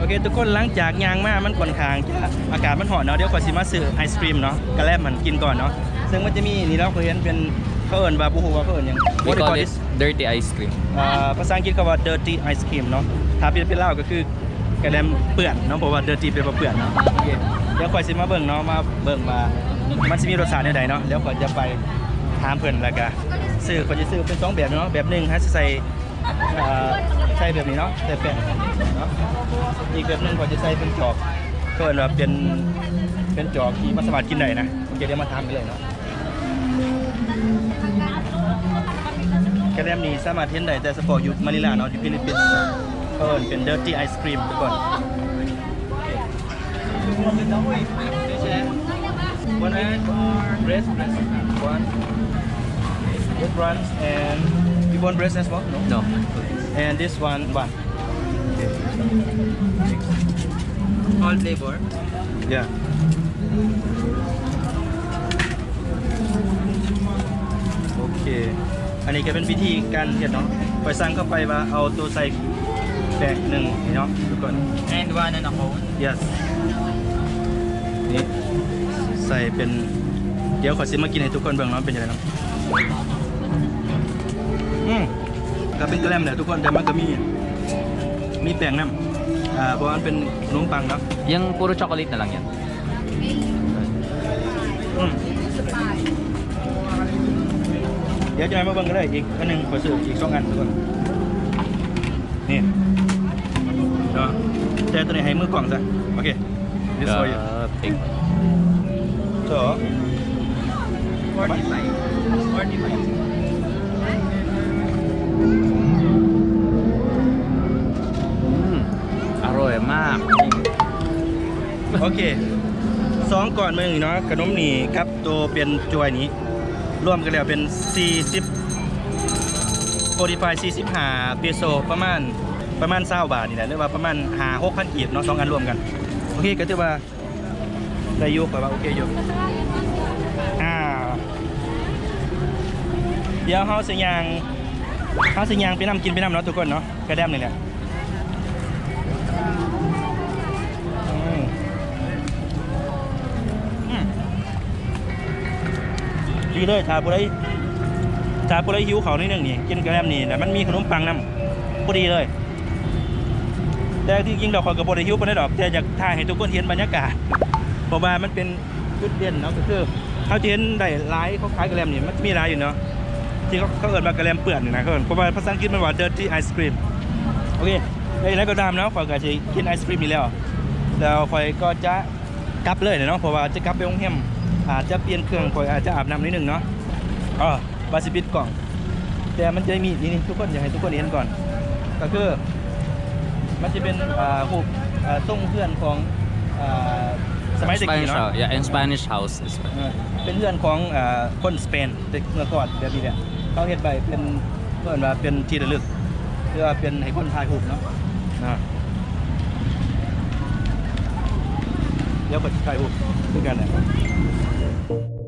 โอเค ทุกคนหลังจากยางมามันค่อนข้างจะอากาศมันหอนเนาะเดี๋ยวขอยสิมาซื้อไอศครีมเนาะกระแลบมันกินก่อนเนาะซึ่งมันจะมีนี่เราเคยเห็นเป็นเขาเอิ้นว่าบุหูว่าเขาเอิ้นหยัง We What do you call call it this? dirty ice cream. อ่าภาษาอังกฤษก็ว่า dirty ice cream เนาะถ้าเป็นเป็นลาวก็คือกระแลมเปื้อนเนาะเพราะว่า dirty เป็นว่าเปื้อนเนาะโอเคเดี๋ยวขอยสิมาเบิ่งเนาะมาเบิ่งว่ามันสิมีรสชาติใดๆเนาะเดี๋ยวขอยจะไปถามเพิ่นแล้วก็ซื้อขอยจะซื้อเป็นสองแบบเนาะแบบหนึงฮะสิใส่อ่าใส่แบบนี้เนาะใส่แป้งเนาะอีกแบบหนึงขอยจะใส่เป็นจอกก็เอิ้นว่าเป็นเป็นจอกที่มันสามารถกินได้นะโอเคเดี๋ยวมาทำกันเลยเนาะกระแลมนี้สามารถเห็นได้แต่เฉพาะอยู่มะนิลาเนาะอยู่ฟิลิปปินส์เอิ้นเป็น dirty ice cream ทุกคน One and breast breast one breast runs and you want breast as well no No. and this one one All flavor. yeah โอเคอันนี้ก็เป็นวิธีการเฮ็ดเนาะปล่อยสั่งเข้าไปว่าเอาตัวใส่แบกหนึ่งนี่เนาะทุกคน And one and a whole. yes นี่ใส่เป็นเดี๋ยวขอซิมากินให้ทุกคนเบิ่งเนาะเป็นยังไงเนาะอืมก็เป็นแกล้มแหละทุกคนแต่มันก็มี มีแป้งน้ำอ่าเพราะว่ามันเป็นขนมปังเนาะ Yung puro chocolate na lang yan. อืมเดี๋ยวจะมาเบิ่งกันเลยอีกอันหนึ่งขอซื้ออีกสองอันทุกคนนี่เนาะแต่ตัวนี้ให้มือกล่องซะโอเค this for you Uh, pink. so 45. 45. โอเคสองก่อนมึงเนาะขนมนี่ครับตัวเป็นจวยนี้รวมกันแล้วเป็น 40 45 45เปโซประมาณประมาณ20บาทนี่แหละหรือว่าประมาณ5 6,000กีบเนาะสองอันรวมกัน โอเคก็ถือว่าได้ยุกว่าโอเคอยู่อ่าเดี๋ยวเฮาสิยางเฮาสิยางไปนำกินไปนำเนาะทุกคนเนาะกระแดมนี่แหละ ดีเลยชาผู้ใดชาผู้ใดหิวเขาวนิดนึงนี่กินกระแลมนี่แต่มันมีขนมปังนำพอดีเลย แต่ที่จริงเราขอยกับบริหิวไปได้ดอกแต่อยากถ่ายให้ทุกคนเห็นบรรยากาศเพราะว่ามันเป็นจุดเด่นเนาะก็คือเขาเห็นได้หลายเขาขายกระแลมนี่มันมีลายอยู่เนาะที่เขาเขาเอิ้นว่ากระแลมเปื่อนนี่นะเขาเอิ้นเพราะว่าภาษาอังกฤษมันว่า dirty ice cream โอเคในนั้นก็ตามเนาะขอยก็จะกินไอศครีมนี่แล้วแล้วคอยก็จะกลับเลยเนาะเพราะว่าจะกลับไปโรงแรม อาจจะเปลี่ยนเครื่องคอยอาจจะอาบน้ำนิดนึงเนาะอ๋อบาสิปิดกล่อง แต่มันจะมีนี่นี่ทุกคนอยากให้ทุกคนเห็นก่อน ก็คือ มันจะเป็นอ่าหูปอ่าทรงเพื่อนของอ่าสมัยเด็ก Spanish เนาะ house. Yeah, in Spanish house. is เออเป็นเพื่อนของอ่าคนสเปนแต่เมื่อก่อนแบบนี้เนี่ยเขาเฮ็ดไปเป็นเพื่อนว่าเป็นที่ระลึกหรือว่าเป็นให้คนถ่ายรูปเนาะนะเดี๋ยวก็จะถ่ายรูปด้วยกันแห ละ